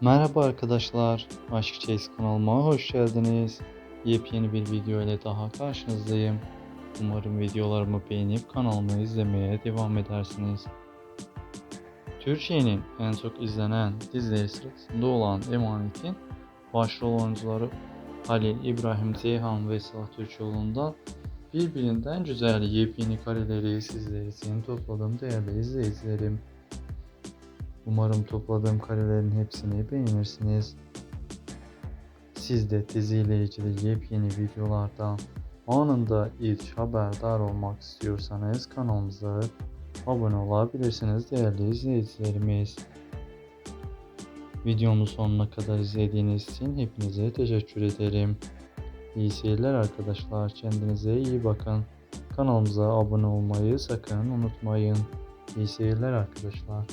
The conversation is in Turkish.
Merhaba arkadaşlar, Aşk Chase kanalıma hoş geldiniz. Yepyeni bir video ile daha karşınızdayım. Umarım videolarımı beğenip kanalımı izlemeye devam edersiniz. Türkiye'nin en çok izlenen dizileri sırasında olan Emanet'in başrol oyuncuları Halil İbrahim Ceyhan ve Sıla Türkoğlu'nda birbirinden güzel yepyeni kareleri sizler için topladım değerli izleyicilerim. Umarım topladığım karelerin hepsini beğenirsiniz. Siz de diziyle ilgili yepyeni videolardan anında ilk haberdar olmak istiyorsanız kanalımıza abone olabilirsiniz değerli izleyicilerimiz. Videomu sonuna kadar izlediğiniz için hepinize teşekkür ederim. İyi seyirler arkadaşlar. Kendinize iyi bakın. Kanalımıza abone olmayı sakın unutmayın. İyi seyirler arkadaşlar.